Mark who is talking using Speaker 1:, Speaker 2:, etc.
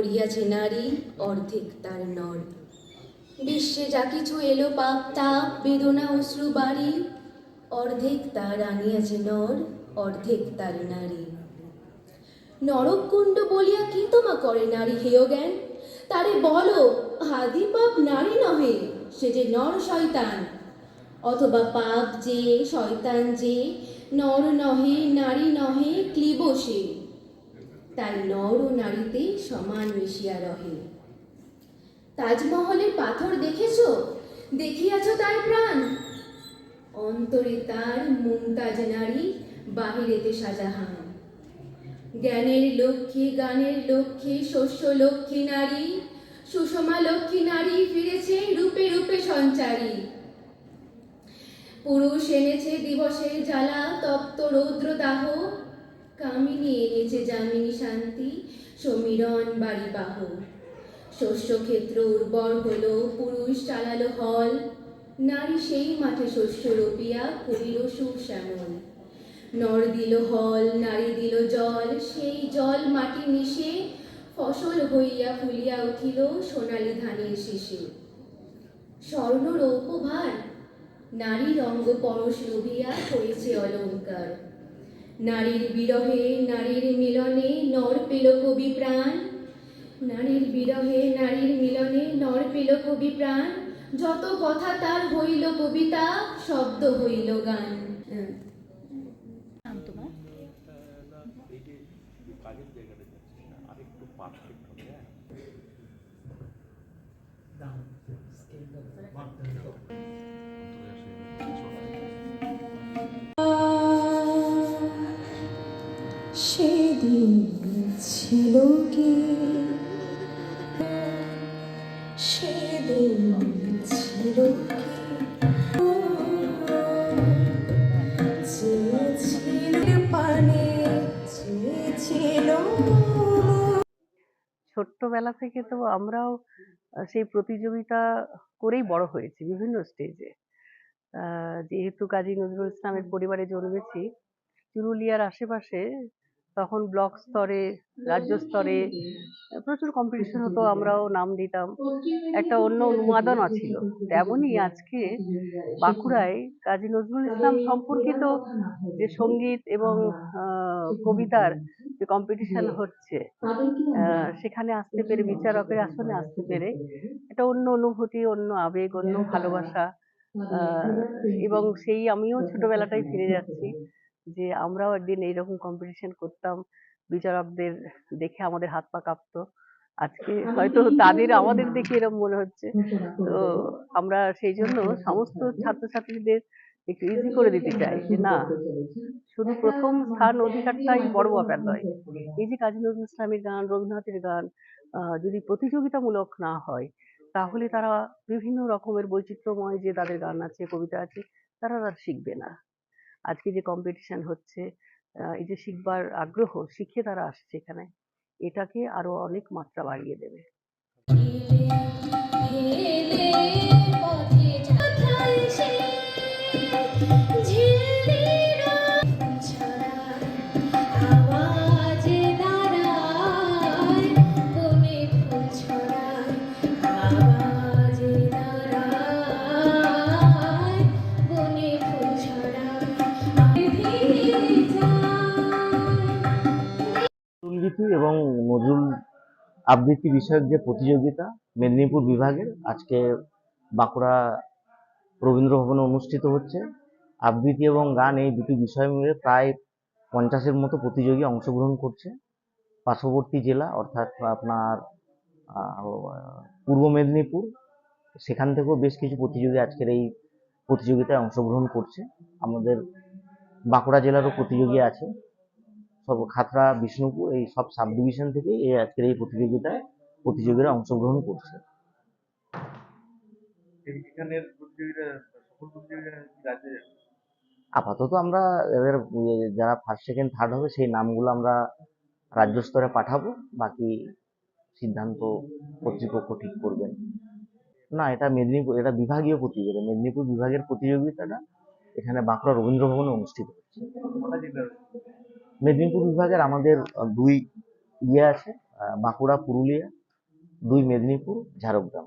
Speaker 1: করিয়াছে নারী অর্ধেক তার নর। বিশ্বে যা কিছু এলো পাপ, তাপ, বেদনা, অশ্রু, বাড়ি, অর্ধেক তার আনিয়াছে নর, অর্ধেক তার নারী। নরককুণ্ড বলিয়া কি তোমা করে নারী হেয় জ্ঞান? তারে বলো, আদি পাপ নারী নহে, সে যে নর শয়তান। অথবা পাপ যে শয়তান যে, নর নহে, নারী নহে, ক্লিব সে। তাই নর ও নারীতে সমান মিশিয়া রহে। তাজমহলের পাথর দেখেছ? দেখিয়াছ তার প্রাণ? অন্তরে তার মুমতাজ নারী, বাহিরেতে শাহজাহান জ্ঞানের লক্ষ্মী গানের লক্ষ্মী শস্য লক্ষ্মী নারী, সুষমা লক্ষ্মী নারী ফিরেছে রূপে রূপে সঞ্চারী। পুরুষ এনেছে দিবসের জ্বালা, তপ্ত রৌদ্র দাহ কামিনী এনেছে যামিনী শান্তি, সমীরণ বাড়ি বাহ শস্যক্ষেত্র উর্বর হলো, পুরুষ চালালো হল। নারী সেই মাঠে শস্য রোপিয়া, করিল সুশ্যামল নর দিল হল, নারী দিল জল, সেই জল মাটি মিশে ফসল হইয়া ফুলিয়া উঠিল সোনালী ধানের শীষে। স্বর্ণ রৌপভার নারীর অঙ্গ পরশ লোভিয়া হয়েছে অলঙ্কার। নারীর বিরহে, নারীর মিলনে নর পেল কবি প্রাণ। নারীর বিরহে, নারীর মিলনে নর পেল কবি প্রাণ। যত কথা তার হইল কবিতা, শব্দ হইল গান। সেদিন ছিল কি? সেদিন ছিল কি?
Speaker 2: ছোট্টবেলা থেকে তো আমরাও সেই প্রতিযোগিতা করেই বড় হয়েছি বিভিন্ন স্টেজে যেহেতু কাজী নজরুল ইসলামের পরিবারে জন্মেছি, চুরুলিয়ার আশেপাশে তখন ব্লক স্তরে, রাজ্য স্তরে প্রচুর কম্পিটিশন হতো, আমরাও নাম দিতাম। একটা অন্য উন্মাদনা ছিল তেমনই আজকে বাঁকুড়ায় কাজী নজরুল ইসলাম সম্পর্কিত যে সংগীত এবং কবিতার যে কম্পিটিশন হচ্ছে সেখানে আসতে পেরে, বিচারকের আসনে আসতে পেরে একটা অন্য অনুভূতি, অন্য আবেগ, অন্য ভালোবাসা এবং সেই আমিও ছোটবেলাটাই ফিরে যাচ্ছি। যে আমরাও একদিন এইরকম কম্পিটিশন করতাম। বিচারকদের দেখে আমাদের হাত পা কাঁপতো। আজকে হয়তো তাদের আমাদের দেখে এরকম মনে হচ্ছে। তো আমরা সেই জন্য সমস্ত ছাত্রছাত্রীদের একটু ইজি করে দিতে চাই যে না, শুধু প্রথম স্থান অধিকারটাই বড় ব্যাপার নয় এই যে কাজী নজরুল ইসলামের গান, রবীন্দ্রনাথের গান যদি প্রতিযোগিতামূলক না হয়, তাহলে তারা বিভিন্ন রকমের বৈচিত্র্যময় যে তাদের গান আছে, কবিতা আছে, তারা আর শিখবে না। আজকে যে কম্পিটিশন হচ্ছে এই যে শিখবার আগ্রহ, শিখে তারা আসছে এখানে, এটাকে আরও অনেক মাত্রা বাড়িয়ে দেবে।
Speaker 3: এবং নজরুল আবৃত্তি বিষয়ক যে প্রতিযোগিতা মেদিনীপুর বিভাগের, আজকে বাঁকুড়া রবীন্দ্র ভবনে অনুষ্ঠিত হচ্ছে। আবৃত্তি এবং গান এই দুটি বিষয় মিলে প্রায় পঞ্চাশের মতো প্রতিযোগী অংশগ্রহণ করছে। পার্শ্ববর্তী জেলা, অর্থাৎ আপনার পূর্ব মেদিনীপুর, সেখান থেকেও বেশ কিছু প্রতিযোগী আজকের এই প্রতিযোগিতায় অংশগ্রহণ করছে। আমাদের বাঁকুড়া জেলারও প্রতিযোগী আছে। সব খাতড়া বিষ্ণুপুর এই সব সাব ডিভিশন থেকে এই আজকের এই প্রতিযোগিতায় প্রতিযোগীরা অংশগ্রহণ করছে। আপাতত আমরা এদের যারা ফার্স্ট সেকেন্ড থার্ড হবে সেই নামগুলো আমরা রাজ্য স্তরে পাঠাবো। বাকি সিদ্ধান্ত কর্তৃপক্ষ ঠিক করবেন না এটা মেদিনীপুর এটা বিভাগীয় প্রতিযোগিতা। মেদিনীপুর বিভাগের প্রতিযোগিতাটা এখানে বাঁকুড়া রবীন্দ্র ভবনে অনুষ্ঠিত হচ্ছে। মেদিনীপুর বিভাগের আমাদের দুই ইয়ে আছে বাঁকুড়া পুরুলিয়া দুই মেদিনীপুর ঝাড়গ্রাম।